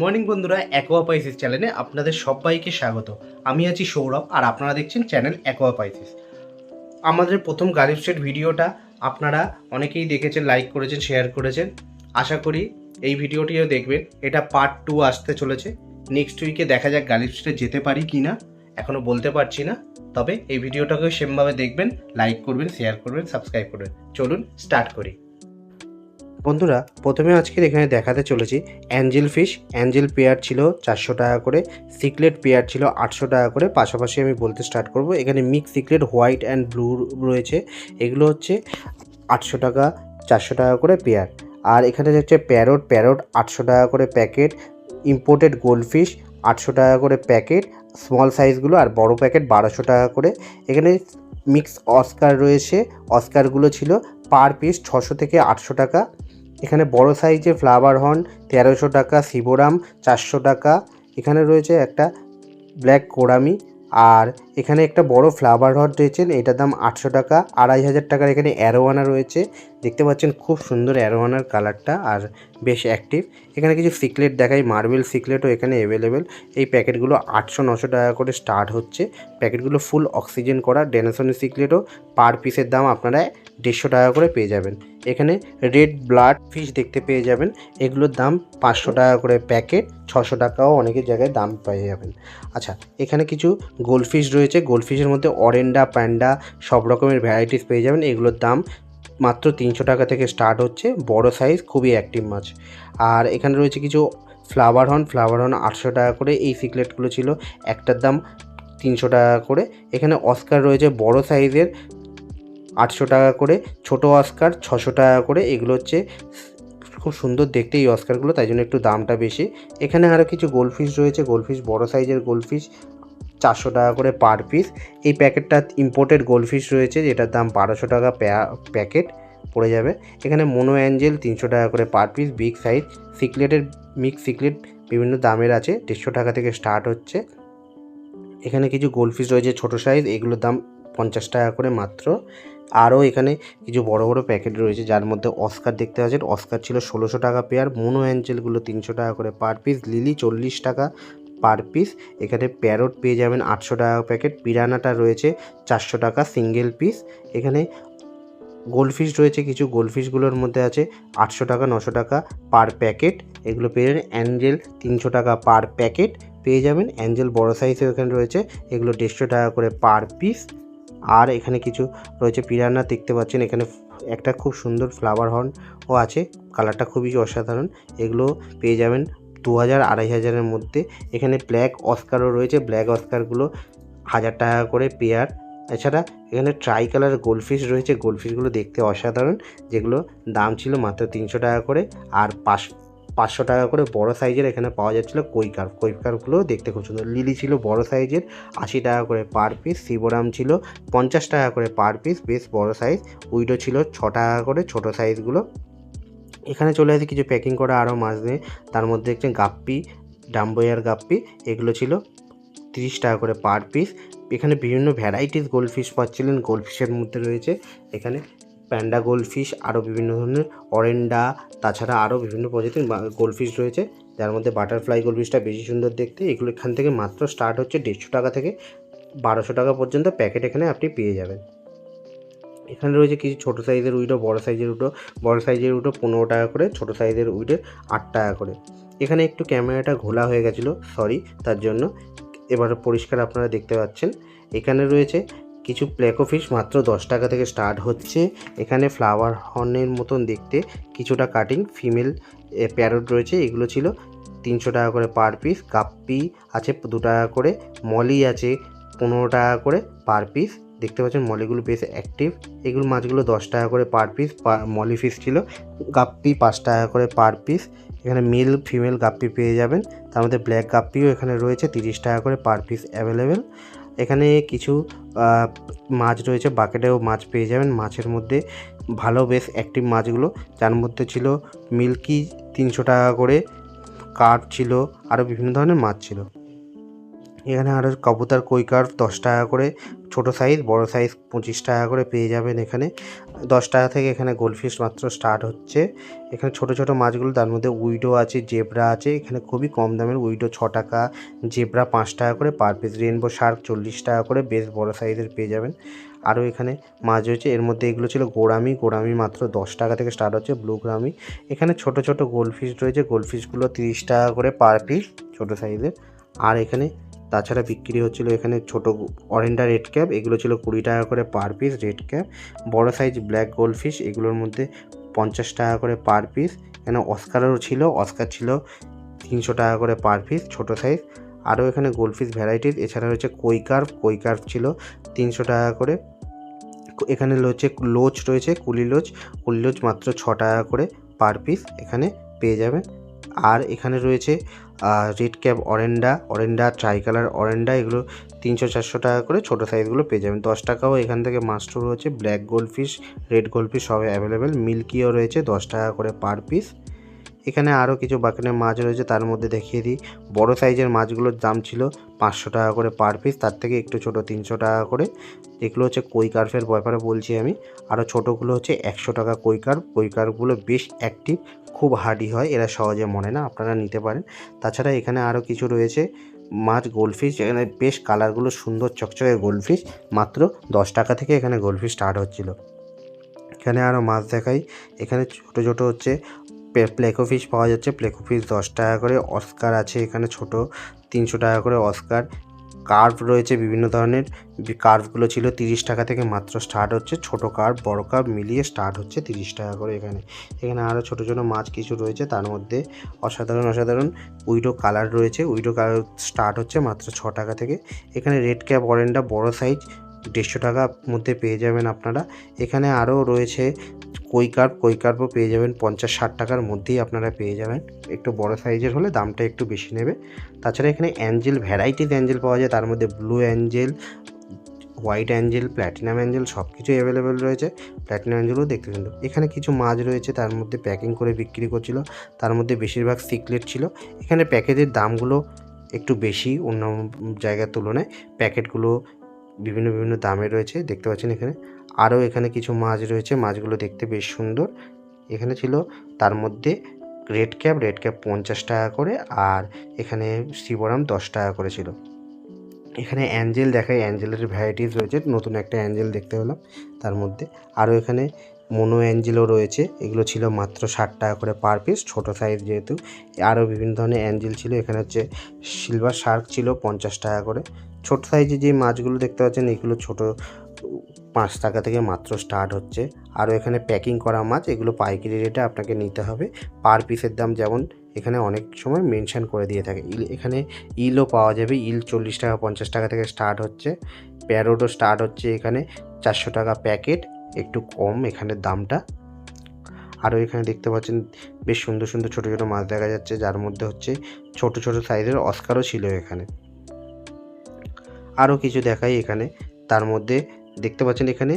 Morning বন্ধুরা অ্যাকোয়াপাইসিস চ্যানেলে আপনাদের সবাইকে স্বাগত। আমি আছি সৌরভ আর আপনারা দেখছেন চ্যানেল অ্যাকোয়াপাইসিস আমাদের প্রথম গালিব ভিডিওটা আপনারা অনেকেই দেখেছেন লাইক করেছেন শেয়ার করেছেন। আশা করি এই ভিডিওটিও দেখবেন। এটা পার্ট টু আসতে চলেছে। নেক্সট উইকে দেখা যাক গালিব স্ট্রিটে যেতে পারি কি না এখনও বলতে পারছি না। তবে এই ভিডিওটাকেও সেমভাবে দেখবেন লাইক করবেন শেয়ার করবেন সাবস্ক্রাইব করবেন। চলুন স্টার্ট করি। বন্ধুরা, প্রথমে আজকের এখানে দেখাতে চলেছি অ্যাঞ্জেল ফিশ। অ্যাঞ্জেল পেয়ার ছিল চারশো টাকা করে সিকলেট পেয়ার ছিল আটশো টাকা করে। পাশাপাশি আমি বলতে স্টার্ট করব, এখানে mix cichlid white and blue রয়েছে। এগুলো হচ্ছে আটশো টাকা, চারশো টাকা করে পেয়ার। আর এখানে হচ্ছে প্যারোট প্যারোট আটশো টাকা করে প্যাকেট ইম্পোর্টেড গোল্ডফিশ আটশো টাকা করে প্যাকেট স্মল সাইজগুলো আর বড় প্যাকেট বারোশো টাকা করে। এখানে মিক্স অস্কার রয়েছে, অস্কারগুলো ছিল পার পিস ছশো থেকে আটশো টাকা। এখানে বড় সাইজের ফ্লাওয়ার হর্ন, তেরোশো টাকা শিবরাম, চারশো টাকা। এখানে রয়েছে একটা ব্ল্যাক কোরামি আর এখানে একটা বড় ফ্লাওয়ার হট রয়েছে, এটার দাম আটশো টাকা, আড়াই হাজার টাকার এখানে অ্যারোয়ানা রয়েছে। দেখতে পাচ্ছেন খুব সুন্দর অ্যারোয়ানার কালারটা আর বেশ অ্যাক্টিভ এখানে কিছু সিকলেট দেখাই মার্বেল সিকলেটও এখানে অ্যাভেলেবেল এই প্যাকেটগুলো আটশো নশো টাকা করে স্টার্ট হচ্ছে। প্যাকেটগুলো ফুল অক্সিজেন করা ডেনাসনের সিকলেটও পার পিসের দাম আপনারা দেড়শো টাকা করে পেয়ে যাবেন। এখানে রেড ব্লাড ফিশ দেখতে পেয়ে যাবেন, এগুলোর দাম পাঁচশো টাকা করে প্যাকেট, ছশো টাকাও অনেকের জায়গায় দাম পেয়ে যাবেন। আচ্ছা এখানে কিছু গোল্ড ফিশ রয়েছে। গোল্ডফিশের মধ্যে অরেন্ডা, প্যান্ডা সব রকমের ভ্যারাইটিস পেয়ে যাবেন। এগুলোর দাম মাত্র তিনশো টাকা থেকে স্টার্ট হচ্ছে। বড় সাইজ খুবই অ্যাক্টিভ মাছ। আর এখানে রয়েছে কিছু ফ্লাওয়ার হর্ন ফ্লাওয়ার হর্ন আটশো টাকা করে। এই সিকলেটগুলো ছিল একটার দাম তিনশো টাকা করে। এখানে অস্কার রয়েছে বড় সাইজের আটশো টাকা করে। ছোট অস্কার ছশো টাকা করে। এগুলো হচ্ছে খুব সুন্দর দেখতে এই অস্কারগুলো তাই জন্য একটু দামটা বেশি। এখানে আরও কিছু গোলফিশ রয়েছে। গোলফিশ বড় সাইজের গোলফিশ চারশো টাকা করে পার পিস এই প্যাকেটটা ইম্পোর্টেড গোলফিশ রয়েছে, যেটার দাম বারোশো টাকা প্যাকেট পড়ে যাবে। এখানে মোনো অ্যাঞ্জেল তিনশো টাকা করে পার পিস বিগ সাইজ সিকলেটের মিক্স সিকলেট বিভিন্ন দামের আছে, দেড়শো টাকা থেকে স্টার্ট হচ্ছে। এখানে কিছু গোলফিশ রয়েছে ছোটো সাইজ এগুলোর দাম পঞ্চাশ টাকা করে মাত্র। আরও এখানে কিছু বড় বড় প্যাকেট রয়েছে, যার মধ্যে অস্কার দেখতে পাচ্ছেন। অস্কার ছিল ষোলোশো টাকা পেয়ার মোনো অ্যাঞ্জেলগুলো তিনশো টাকা করে পার পিস লিলি চল্লিশ টাকা পার পিস। এখানে প্যারট পেয়ে যাবেন আটশো টাকা প্যাকেট। পিরানাটা রয়েছে চারশো টাকা সিঙ্গেল পিস। এখানে গোলফিশ রয়েছে, কিছু গোলফিশগুলোর মধ্যে আছে আটশো টাকা, নশো টাকা পার প্যাকেট। এগুলো পেয়ে যাবেন অ্যাঞ্জেল তিনশো টাকা পার প্যাকেট। পেয়ে যাবেন অ্যাঞ্জেল বড় সাইজের এখানে রয়েছে। এগুলো দেড়শো টাকা করে পার পিস। আর এখানে কিছু রয়েছে পিরানা, দেখতে পাচ্ছেন এখানে একটা খুব সুন্দর ফ্লাওয়ার হর্ন ও আছে। কালারটা খুবই অসাধারণ। এগুলো পেয়ে যাবেন দু হাজার আড়াই হাজারের মধ্যে এখানে ব্ল্যাক অস্কারও রয়েছে। ব্ল্যাক অস্কারগুলো হাজার টাকা করে পেয়ার। এছাড়া এখানে ট্রাই কালার গোলফিশ রয়েছে। গোলফিশগুলো দেখতে অসাধারণ, যেগুলো দাম ছিল মাত্র তিনশো টাকা করে আর পাঁচ, পাঁচশো টাকা করে বড় সাইজের এখানে পাওয়া যাচ্ছিল কৈকার কৈকারগুলো দেখতে খুব সুন্দর। লিলি ছিল বড় সাইজের, আশি টাকা করে পার পিস। শিবরাম ছিল পঞ্চাশ টাকা করে পার পিস, বেশ বড় সাইজ। উইডো ছিল ছ টাকা করে ছোট সাইজগুলো। এখানে চলে আসে কিছু প্যাকিং করা আরও মাছ নিয়ে। তার মধ্যে একটি গাপ্পি, ডাম্বয়ার গাপ্পি, এগুলো ছিল তিরিশ টাকা করে পার পিস এখানে বিভিন্ন ভ্যারাইটিস গোল্ডফিশ পাচ্ছিলেন গোল্ডফিশের মধ্যে রয়েছে। এখানে প্যান্ডা গোল্ডফিশ আরও বিভিন্ন ধরনের অরেন্ডা তাছাড়া আরও বিভিন্ন প্রজাতির গোল্ডফিশ রয়েছে। যার মধ্যে বাটারফ্লাই গোল্ডফিশটা বেশি সুন্দর দেখতে। এগুলো এখান থেকে মাত্র স্টার্ট হচ্ছে দেড়শো টাকা থেকে বারোশো টাকা পর্যন্ত প্যাকেট এখানে আপনি পেয়ে যাবেন। এখানে রয়েছে কিছু ছোটো সাইজের উইডো, বড় সাইজের উইডো। বড় সাইজের উইডো পনেরো টাকা করে, ছোটো সাইজের উইডো আট টাকা করে। এখানে একটু ক্যামেরাটা ঘোলা হয়ে গেছিল সরি তার জন্য। এবার পরিষ্কার আপনারা দেখতে পাচ্ছেন। এখানে রয়েছে কিছু প্লেকো ফিশ মাত্র দশ টাকা থেকে স্টার্ট হচ্ছে। এখানে ফ্লাওয়ার হর্নের মতন দেখতে, কিছুটা কাটিং ফিমেল প্যারট রয়েছে। এগুলো ছিল তিনশো টাকা করে পার পিস কাপ্পি আছে দু টাকা করে, মলি আছে পনেরো টাকা করে পার পিস দেখতে পাচ্ছেন মলিগুলো বেশ অ্যাক্টিভ এগুলো মাছগুলো দশ টাকা করে পার পিস মলি ফিশ ছিল। গাপ্পি পাঁচ টাকা করে পার পিস এখানে মেল ফিমেল গাপ্পি পেয়ে যাবেন। তার মধ্যে ব্ল্যাক গাপ্পিও এখানে রয়েছে, তিরিশ টাকা করে পার পিস অ্যাভেলেবেল এখানে কিছু মাছ রয়েছে বাকেটেও মাছ পেয়ে যাবেন। মাছের মধ্যে ভালো বেশ অ্যাক্টিভ মাছগুলো। যার মধ্যে ছিল মিল্কি তিনশো টাকা করে কার্প ছিল, আরও বিভিন্ন ধরনের মাছ ছিল। এখানে আরও কবুতার, কই কার্ভ দশ টাকা করে, ছোট সাইজ বড় সাইজ পঁচিশ টাকা করে পেয়ে যাবেন এখানে। দশ টাকা থেকে এখানে গোলফিশ মাত্র স্টার্ট হচ্ছে। এখানে ছোট ছোট মাছগুলো, তার মধ্যে উইডো আছে, জেব্রা আছে। এখানে খুবই কম দামের উইডো, ছ টাকা, জেব্রা পাঁচ টাকা করে, পার পিস রেনবো শার্ক চল্লিশ টাকা করে, বেশ বড় সাইজের পেয়ে যাবেন। আরও এখানে মাছ রয়েছে, এর মধ্যে এগুলো ছিল গোড়ামি গোড়ামি মাত্র দশ টাকা থেকে স্টার্ট হচ্ছে ব্লু গ্রামি এখানে ছোট ছোট গোলফিশ রয়েছে গোলফিশগুলো তিরিশ টাকা করে পার পিস ছোটো সাইজের আর এখানে তাছাড়া বিক্রি হচ্ছিল এখানে ছোট অরেন্ডা রেড ক্যাপ, এগুলো ছিল কুড়ি টাকা করে পার পিস রেড ক্যাপ। বড় সাইজ ব্ল্যাক গোল্ডফিশ, এগুলোর মধ্যে পঞ্চাশ টাকা করে পার পিস। এখানে অস্কারও ছিল, অস্কার ছিল তিনশো টাকা করে পার পিস, ছোটো সাইজ। আরও এখানে গোল্ডফিশ ভ্যারাইটিস, এছাড়া রয়েছে কৈকার্ভ কৈকার্ভ ছিল তিনশো টাকা করে। এখানে রয়েছে লোচ রয়েছে, কুলি লোচ কুলি লোচ মাত্র ছ টাকা করে পার পিস এখানে পেয়ে যাবেন। আর এখানে রয়েছে red cap oranda oranda tricolour oranda এগুলো তিনশো চারশো টাকা করে ছোটো সাইজগুলো পেয়ে যাবেন। দশ টাকাও এখান থেকে মাস্টার রয়েছে black gold fish red gold fish সবে অ্যাভেলেবেল মিল্কিও রয়েছে দশ টাকা করে পার পিস এখানে আরও কিছু বাগানের মাছ রয়েছে, তার মধ্যে দেখিয়ে দিই। বড় সাইজের মাছগুলোর দাম ছিল পাঁচশো টাকা করে পার পিস, তার থেকে একটু ছোট তিনশো টাকা করে। এগুলো হচ্ছে কই কার্ফের ব্যাপারে বলছি আমি। আরও ছোটোগুলো হচ্ছে একশো টাকা কই কার্ভ কই বেশ অ্যাক্টিভ খুব হার্ডি হয়, এরা সহজে মনে না, আপনারা নিতে পারেন। তাছাড়া এখানে আরও কিছু রয়েছে মাছ গোলফিশ এখানে বেশ কালারগুলো সুন্দর চকচকে গোলফিশ মাত্র দশ টাকা থেকে এখানে গোলফিশ স্টার্ট হচ্ছিল। এখানে আরও মাছ দেখাই। এখানে ছোটো ছোটো হচ্ছে প্লেকো ফিশ পাওয়া যাচ্ছে। প্লেকো ফিশ দশ টাকা করে অস্কার আছে এখানে ছোট, তিনশো টাকা করে অস্কার কার্ভ রয়েছে বিভিন্ন ধরনের। কার্ভগুলো ছিল তিরিশ টাকা থেকে মাত্র স্টার্ট হচ্ছে। ছোট কার্ভ বড় কার্ভ মিলিয়ে স্টার্ট হচ্ছে তিরিশ টাকা করে এখানে। এখানে আরও ছোটো ছোটো মাছ কিছু রয়েছে তার মধ্যে অসাধারণ অসাধারণ উইডো কালার রয়েছে। উইডো কালার স্টার্ট হচ্ছে মাত্র ছ টাকা থেকে। এখানে রেড ক্যাপ অরেন্ডা বড় সাইজ দেড়শো টাকার মধ্যে পেয়ে যাবেন আপনারা। এখানে আরও রয়েছে কই কার্ভ, কই কার্ভও পেয়ে যাবেন। পঞ্চাশ, ষাট টাকার মধ্যেই আপনারা পেয়ে যাবেন। একটু বড় সাইজের হলে দামটা একটু বেশি নেবে। তাছাড়া এখানে অ্যাঞ্জেল ভ্যারাইটিস অ্যাঞ্জেল পাওয়া যায়। তার মধ্যে blue angel, white angel, platinum angel সব কিছুই অ্যাভেলেবেল রয়েছে। প্ল্যাটিনাম অ্যাঞ্জেলও দেখতে সুন্দর এখানে কিছু মাছ রয়েছে, তার মধ্যে প্যাকিং করে বিক্রি করছিল। তার মধ্যে বেশিরভাগ সিকলেট ছিল। এখানে প্যাকেটের দামগুলো একটু বেশি অন্য জায়গার তুলনায়। প্যাকেটগুলো বিভিন্ন বিভিন্ন দামে রয়েছে। দেখতে পাচ্ছেন এখানে। আরও এখানে কিছু মাছ রয়েছে, মাছগুলো দেখতে বেশ সুন্দর। এখানে ছিল তার মধ্যে রেড ক্যাপ রেড ক্যাপ পঞ্চাশ টাকা করে আর এখানে শিবরাম দশ টাকা করে ছিল। এখানে অ্যাঞ্জেল দেখায় অ্যাঞ্জেলের ভ্যারাইটিস রয়েছে, নতুন একটা অ্যাঞ্জেল দেখতে পেলাম তার মধ্যে। আরও এখানে মোনো অ্যাঞ্জেলও রয়েছে, এগুলো ছিল মাত্র ষাট টাকা করে পার পিস ছোটো সাইজ যেহেতু। আরও বিভিন্ন ধরনের অ্যাঞ্জেল ছিল, এখানে হচ্ছে সিলভার শার্ক ছিল পঞ্চাশ টাকা করে। ছোট সাইজে যে মাছগুলো দেখতে পাচ্ছেন, এগুলো ছোট পাঁচ টাকা থেকে মাত্র স্টার্ট হচ্ছে। আরও এখানে প্যাকিং করা মাছ, এগুলো পাইকারি রেটে আপনাকে নিতে হবে। পার পিসের দাম যেমন এখানে অনেক সময় মেনশান করে দিয়ে থাকে। ইল, এখানে ইলও পাওয়া যাবে, ইল চল্লিশ টাকা, পঞ্চাশ টাকা থেকে স্টার্ট হচ্ছে। প্যারোডও স্টার্ট হচ্ছে এখানে চারশো টাকা প্যাকেট একটু কম এখানে দামটা। আরও এখানে দেখতে পাচ্ছেন, বেশ সুন্দর সুন্দর ছোটো ছোটো মাছ দেখা যাচ্ছে, যার মধ্যে হচ্ছে ছোট ছোট সাইজের অস্কারও ছিল এখানে। আরও কিছু দেখাই এখানে। তার মধ্যে দেখতে পাচ্ছেন এখানে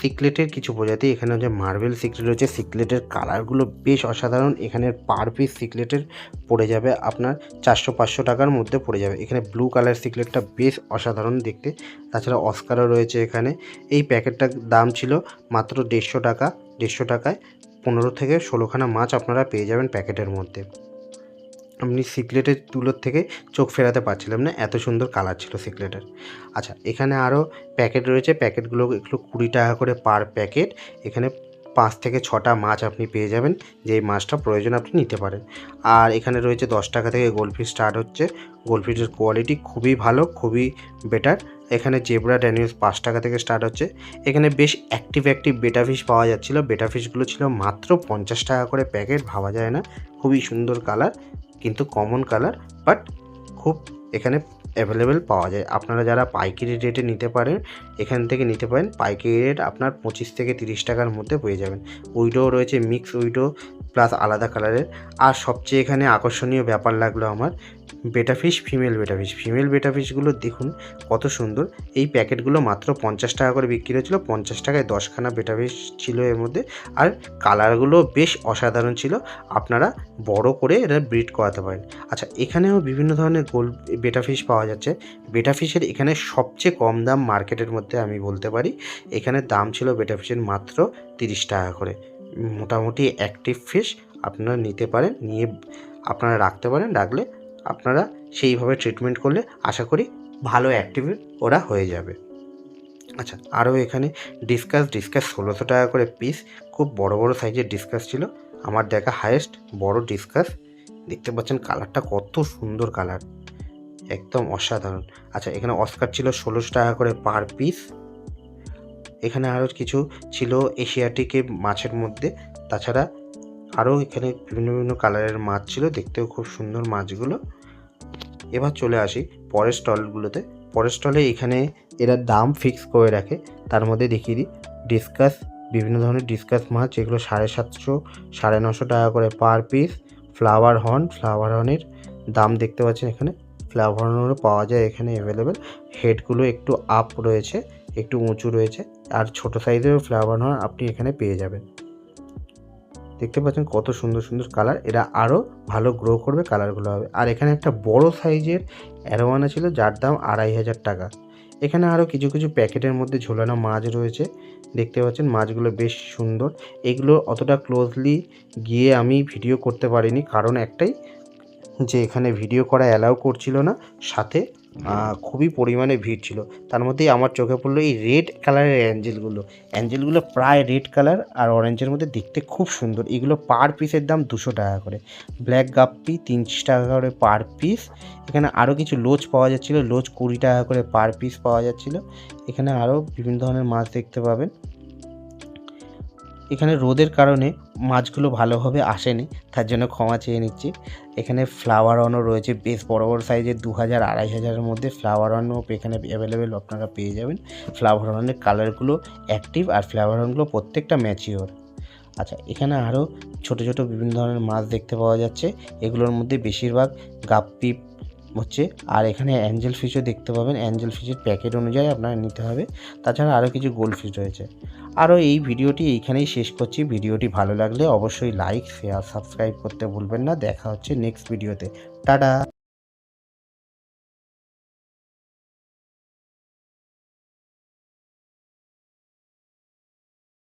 সিকলেটের কিছু প্রজাতি। এখানে হচ্ছে মার্বেল সিকলেট রয়েছে। সিকলেটের কালারগুলো বেশ অসাধারণ। এখানের পার পিস সিকলেটের পড়ে যাবে আপনার চারশো পাঁচশো টাকার মধ্যে পড়ে যাবে। এখানে ব্লু কালার সিকলেটটা বেশ অসাধারণ দেখতে। তাছাড়া অস্কারও রয়েছে এখানে। এই প্যাকেটটার দাম ছিল মাত্র দেড়শো টাকা। দেড়শো টাকায় পনেরো থেকে ষোলোখানা মাছ আপনারা পেয়ে যাবেন প্যাকেটের মধ্যে। আপনি সিকলেটের তুলোর থেকে চোখ ফেরাতে পারছিলাম না, এত সুন্দর কালার ছিল সিকলেটের আচ্ছা এখানে আরও প্যাকেট রয়েছে, প্যাকেটগুলো এগুলো কুড়ি টাকা করে পার প্যাকেট। এখানে পাঁচ থেকে ছটা মাছ আপনি পেয়ে যাবেন, যেই মাছটা প্রয়োজন আপনি নিতে পারেন। আর এখানে রয়েছে দশ টাকা থেকে গোলফিশ স্টার্ট হচ্ছে। গোলফিশের কোয়ালিটি খুবই ভালো, খুবই বেটার। এখানে জেব্রা ড্যানিউস পাঁচ টাকা থেকে স্টার্ট হচ্ছে। এখানে বেশ অ্যাক্টিভ অ্যাক্টিভ বেটা ফিশ পাওয়া যাচ্ছিল। বেটা ফিশগুলো ছিল মাত্র পঞ্চাশ টাকা করে প্যাকেট, ভাবা যায় না। খুবই সুন্দর কালার। কিন্তু কমন কালার বাট খুব এখানে অ্যাভেলেবেল পাওয়া যায়। আপনারা যারা পাইকারি রেটে নিতে পারেন, এখান থেকে নিতে পারেন। পাইকারি রেট আপনার পঁচিশ থেকে তিরিশ টাকার মধ্যে পেয়ে যাবেন। উইডো রয়েছে মিক্স উইডো প্লাস আলাদা কালারের। আর সবচেয়ে এখানে আকর্ষণীয় ব্যাপার লাগল আমার betta fish female betta fish female betta ফিশগুলো দেখুন কত সুন্দর। এই প্যাকেটগুলো মাত্র পঞ্চাশ টাকা করে বিক্রি হচ্ছিল পঞ্চাশ টাকায় দশখানা বেটা ফিশ ছিল এর মধ্যে। আর কালারগুলো বেশ অসাধারণ ছিল, আপনারা বড় করে এটা ব্রিড করাতে পারেন। আচ্ছা এখানেও বিভিন্ন ধরনের গোল বেটা ফিশ পাওয়া যাচ্ছে। বেটা ফিশের এখানে সবচেয়ে কম দাম মার্কেটের মধ্যে আমি বলতে পারি। এখানে দাম ছিল বেটা ফিশের মাত্র তিরিশ টাকা করে। মোটামুটি অ্যাক্টিভ ফিশ আপনারা নিতে পারেন, নিয়ে আপনারা রাখতে পারেন, রাখলে আপনারা সেইভাবে ট্রিটমেন্ট করলে আশা করি ভালো অ্যাক্টিভ ওরা হয়ে যাবে। আচ্ছা আরও এখানে ডিসকাস ডিসকাস ষোলোশো টাকা করে পিস খুব বড় বড় সাইজের ডিসকাস ছিল। আমার দেখা হায়েস্ট বড় ডিসকাস দেখতে পাচ্ছেন কালারটা কত সুন্দর কালার একদম অসাধারণ। আচ্ছা এখানে অস্কার ছিল ষোলোশো টাকা করে পার পিস এখানে আরও কিছু ছিল এশিয়াটিকে মাছের মধ্যে। তাছাড়া আরও এখানে বিভিন্ন বিভিন্ন কালারের মাছ ছিল, দেখতেও খুব সুন্দর মাছগুলো। এবার চলে আসি পরের স্টলগুলোতে। পরের স্টলে এখানে এরা দাম ফিক্স করে রাখে। তার মধ্যে দেখিয়ে দিই, ডিসকাস, বিভিন্ন ধরনের ডিসকাস মাছ, যেগুলো সাড়ে সাতশো, সাড়ে নশো টাকা করে per piece. Flower horn, flower হর্নের দাম দেখতে পাচ্ছেন এখানে। ফ্লাওয়ার হর্নেরও পাওয়া যায় এখানে অ্যাভেলেবেল হেডগুলো একটু আপ রয়েছে। একটু উঁচু রয়েছে, আর ছোট সাইজেরও ফ্লাওয়ার হর্ন আপনি এখানে পেয়ে যাবেন। দেখতে পাচ্ছেন কত সুন্দর সুন্দর কালার এরা আরও ভালো গ্রো করবে কালারগুলো হবে। আর এখানে একটা বড় সাইজের অ্যারোয়ানা ছিল, যার দাম আড়াই হাজার টাকা। এখানে আরও কিছু কিছু প্যাকেটের মধ্যে ঝোলানো মাছ রয়েছে। দেখতে পাচ্ছেন মাছগুলো বেশ সুন্দর। এগুলো অতটা ক্লোজলি গিয়ে আমি ভিডিও করতে পারিনি, কারণ একটাই যে এখানে ভিডিও করা অ্যালাউ করছিল না, সাথে খুবই পরিমাণে ভিড় ছিল। তার মধ্যেই আমার চোখে পড়ল এই রেড কালারের অ্যাঞ্জেলগুলো অ্যাঞ্জেলগুলো প্রায় রেড কালার আর অরেঞ্জের মধ্যে দেখতে খুব সুন্দর। এগুলো পার পিসের দাম দুশো টাকা করে। ব্ল্যাক গাপ্পি তিনশো টাকা করে পার পিস এখানে আরও কিছু লোচ পাওয়া যাচ্ছিল। লোচ কুড়ি টাকা করে পার পিস পাওয়া যাচ্ছিল। এখানে আরও বিভিন্ন ধরনের মাছ দেখতে পাবেন। এখানে রোদের কারণে মাছগুলো ভালোভাবে আসেনি, তার জন্য ক্ষমা চেয়ে নিচ্ছি। এখানে ফ্লাওয়ার অনও রয়েছে, বেশ বড় বড় সাইজের দু হাজার আড়াই হাজারের মধ্যে ফ্লাওয়ার অনও এখানে অ্যাভেলেবেল আপনারা পেয়ে যাবেন। ফ্লাওয়ার অনের কালারগুলো অ্যাক্টিভ আর ফ্লাওয়ার অনগুলো প্রত্যেকটা ম্যাচিওর আচ্ছা এখানে আরও ছোট ছোট বিভিন্ন ধরনের মাছ দেখতে পাওয়া যাচ্ছে, এগুলোর মধ্যে বেশিরভাগ গাপ্পি হচ্ছে, আর এখানে অ্যাঞ্জেল ফিশও দেখতে পাবেন। অ্যাঞ্জেল ফিশের প্যাকেট অনুযায়ী আপনারা নিতে হবে। তাছাড়া আরও কিছু গোল্ড ফিশ রয়েছে। আরও এই ভিডিওটি এইখানেই শেষ করছি। ভিডিওটি ভালো লাগলে অবশ্যই লাইক শেয়ার সাবস্ক্রাইব করতে ভুলবেন না। দেখা হচ্ছে নেক্সট ভিডিওতে টাটা!